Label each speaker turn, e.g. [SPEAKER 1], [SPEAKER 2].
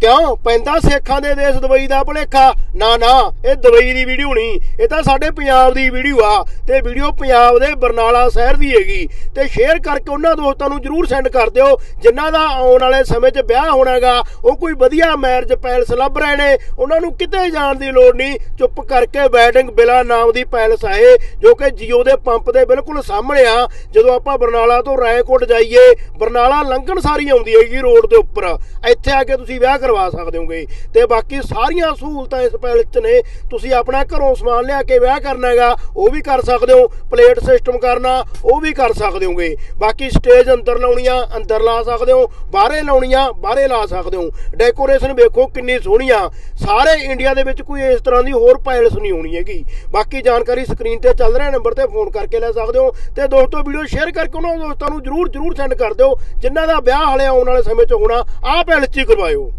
[SPEAKER 1] ਕਿਉਂ? ਪੈਂਦਾ ਸੇਖਾਂ ਦੇ ਦੇਸ਼ ਦੁਬਈ ਦਾ ਭੁਲੇਖਾ। ਨਾ ਨਾ, ਇਹ ਦੁਬਈ ਦੀ ਵੀਡੀਓ ਨਹੀਂ। ਇਹ ਤਾਂ ਸਾਡੇ ਪੰਜਾਬ ਦੀ ਵੀਡੀਓ ਆ। ਤੇ ਵੀਡੀਓ ਪੰਜਾਬ ਦੇ ਬਰਨਾਲਾ ਸ਼ਹਿਰ ਦੀ ਹੈਗੀ। ਤੇ ਸ਼ੇਅਰ ਕਰਕੇ ਉਹਨਾਂ ਦੋਸਤਾਂ ਨੂੰ ਜਰੂਰ ਸੈਂਡ ਕਰ ਦਿਓ। ਜਿਨ੍ਹਾਂ ਦਾ ਆਉਣ ਵਾਲੇ ਸਮੇਂ 'ਚ ਵਿਆਹ ਹੋਣਾਗਾ ਉਹ ਕੋਈ ਵਧੀਆ ਮੈਰਿਜ ਪੈਲਸ ਲੱਭ ਰਹੇ ਨੇ। ਉਹਨਾਂ ਨੂੰ ਕਿਤੇ ਜਾਣ ਦੀ ਲੋੜ ਨਹੀਂ। ਚੁੱਪ ਕਰਕੇ ਵੈਡਿੰਗ ਬਿਲਾ ਨਾਮ ਦੀ ਪੈਲਸ ਆਏ ਜੋ ਕਿ ਜੀਓ ਦੇ ਪੰਪ ਦੇ ਬਿਲਕੁਲ ਸਾਹਮਣੇ ਆ। ਜਦੋਂ ਆਪਾਂ ਬਰਨਾਲਾ ਤੋਂ ਰਾਏਕੋਟ ਜਾਈਏ, ਬਰਨਾਲਾ ਲੰਘਣ ਸਾਰੀ ਆਉਂਦੀ ਹੈਗੀ ਰੋਡ ਦੇ ਉੱਪਰ। ਇੱਥੇ ਆ ਕੇ ਤੁਸੀਂ ਵਿਆਹ ਕਰਵਾ ਸਕਦੇ ਹੋਗੇ। ਤੇ ਬਾਕੀ ਸਾਰੀਆਂ ਸਹੂਲਤਾਂ ਇਸ ਪੈਲਸ 'ਚ ਨੇ। ਤੁਸੀਂ ਆਪਣਾ ਘਰੋਂ ਸਮਾਨ ਲਿਆ ਕੇ ਵਿਆਹ ਕਰਨਾ ਹੈਗਾ, ਉਹ ਵੀ ਕਰ ਸਕਦੇ ਹੋ। ਪਲੇਟ ਸਿਸਟਮ ਕਰਨਾ, ਉਹ ਵੀ ਕਰ ਸਕਦੇ ਹੋਗੇ। ਬਾਕੀ ਸਟੇਜ ਅੰਦਰ ਲਾਉਣੀਆਂ, ਅੰਦਰ ਲਾ ਸਕਦੇ ਹੋ। ਬਾਹਰੇ ਲਾਉਣੀਆਂ, ਬਾਹਰੇ ਲਾ ਸਕਦੇ ਹੋ। ਡੈਕੋਰੇਸ਼ਨ ਵੇਖੋ ਕਿੰਨੀ ਸੋਹਣੀ ਆ। ਸਾਰੇ ਇੰਡੀਆ ਦੇ ਵਿੱਚ ਕੋਈ ਇਸ ਤਰ੍ਹਾਂ ਦੀ ਹੋਰ ਪੈਲਸ ਨਹੀਂ ਹੋਣੀ ਹੈਗੀ। ਬਾਕੀ ਜਾਣਕਾਰੀ ਸਕਰੀਨ ਤੇ ਚੱਲ ਰਿਹਾ, ਨੰਬਰ ਤੇ ਫੋਨ ਕਰਕੇ ਲੈ ਸਕਦੇ ਹੋ। ਤੇ ਦੋਸਤੋ, ਵੀਡੀਓ ਸ਼ੇਅਰ ਕਰਕੇ ਉਹਨਾਂ ਦੋਸਤਾਂ ਨੂੰ ਜਰੂਰ ਜਰੂਰ ਸੈਂਡ ਕਰ ਦਿਓ। ਜਿਨ੍ਹਾਂ ਦਾ ਵਿਆਹ ਹਲੇ ਆਉਣ ਵਾਲੇ ਸਮੇਂ 'ਚ ਹੋਣਾ, ਆਹ ਪੈਲਸ 'ਚ ਹੀ ਕਰਵਾਇਓ।